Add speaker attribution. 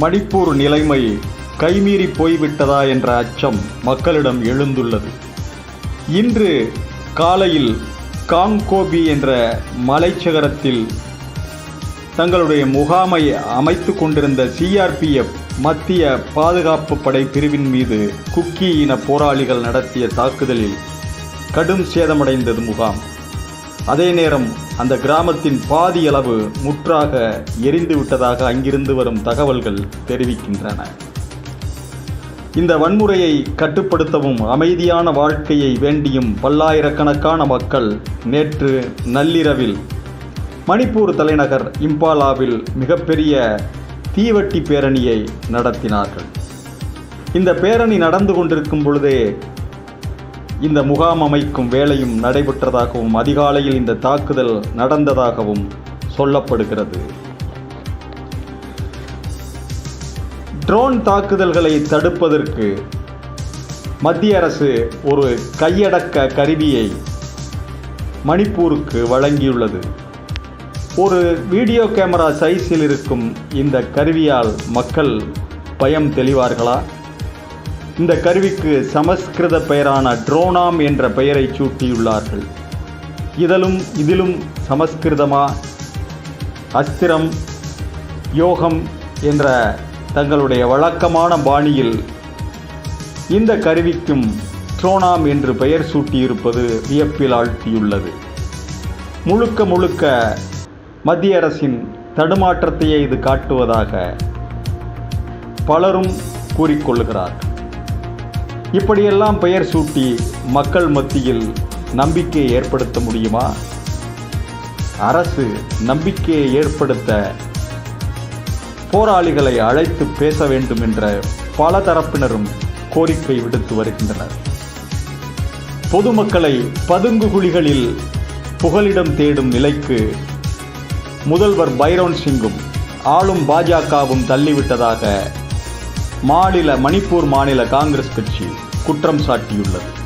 Speaker 1: மணிப்பூர் நிலைமை கைமீறி போய்விட்டதா என்ற அச்சம் மக்களிடம் எழுந்துள்ளது. இன்று காலையில் காங்கோபி என்ற மலைச்சகரத்தில் தங்களுடைய முகாமை அமைத்து கொண்டிருந்த சிஆர்பிஎஃப் மத்திய பாதுகாப்பு படை பிரிவின் மீது குக்கி இன போராளிகள் நடத்திய தாக்குதலில் கடும் சேதமடைந்தது முகாம். அதே நேரம் அந்த கிராமத்தின் பாதி அளவு முற்றாக எரிந்து விட்டதாக அங்கிருந்து வரும் தகவல்கள் தெரிவிக்கின்றன. இந்த வன்முறையை கட்டுப்படுத்தவும் அமைதியான வாழ்க்கையை வேண்டியும் பல்லாயிரக்கணக்கான மக்கள் நேற்று நள்ளிரவில் மணிப்பூர் தலைநகர் இம்பாலாவில் மிகப்பெரிய தீவட்டி பேரணியை நடத்தினார்கள். இந்த பேரணி நடந்து கொண்டிருக்கும் பொழுதே இந்த முகாம் அமைக்கும் வேலையும் நடைபெற்றதாகவும் அதிகாலையில் இந்த தாக்குதல் நடந்ததாகவும் சொல்லப்படுகிறது. ட்ரோன் தாக்குதல்களை தடுப்பதற்கு மத்திய அரசு ஒரு கையடக்க கருவியை மணிப்பூருக்கு வழங்கியுள்ளது. ஒரு வீடியோ கேமரா சைஸில் இருக்கும் இந்த கருவியால் மக்கள் பயம் தெளிவார்களா? இந்த கருவிக்கு சமஸ்கிருத பெயரான ட்ரோனாம் என்ற பெயரை சூட்டியுள்ளார்கள். இதலும் இதிலும் சமஸ்கிருதமா? அஸ்திரம் யோகம் என்ற தங்களுடைய வழக்கமான பாணியில் இந்த கருவிக்கும் ட்ரோனாம் என்று பெயர் சூட்டியிருப்பது வியப்பில் ஆழ்த்தியுள்ளது. முழுக்க முழுக்க மத்திய அரசின் தடுமாற்றத்தையே இது காட்டுவதாக பலரும் கூறிக்கொள்கிறார்கள். இப்படியெல்லாம் பெயர் சூட்டி மக்கள் மத்தியில் நம்பிக்கையை ஏற்படுத்த முடியுமா? அரசு நம்பிக்கையை ஏற்படுத்த போராளிகளை அழைத்து பேச வேண்டும் என்ற பல தரப்பினரும் கோரிக்கை விடுத்து வருகின்றனர். பொதுமக்களை பதுங்கு குழிகளில் புகலிடம் தேடும் நிலைக்கு முதல்வர் பைரோன் சிங்கும் ஆளும் பாஜகவும் தள்ளிவிட்டதாக மாநில மணிப்பூர் மாநில காங்கிரஸ் கட்சி குற்றம் சாட்டியுள்ளது.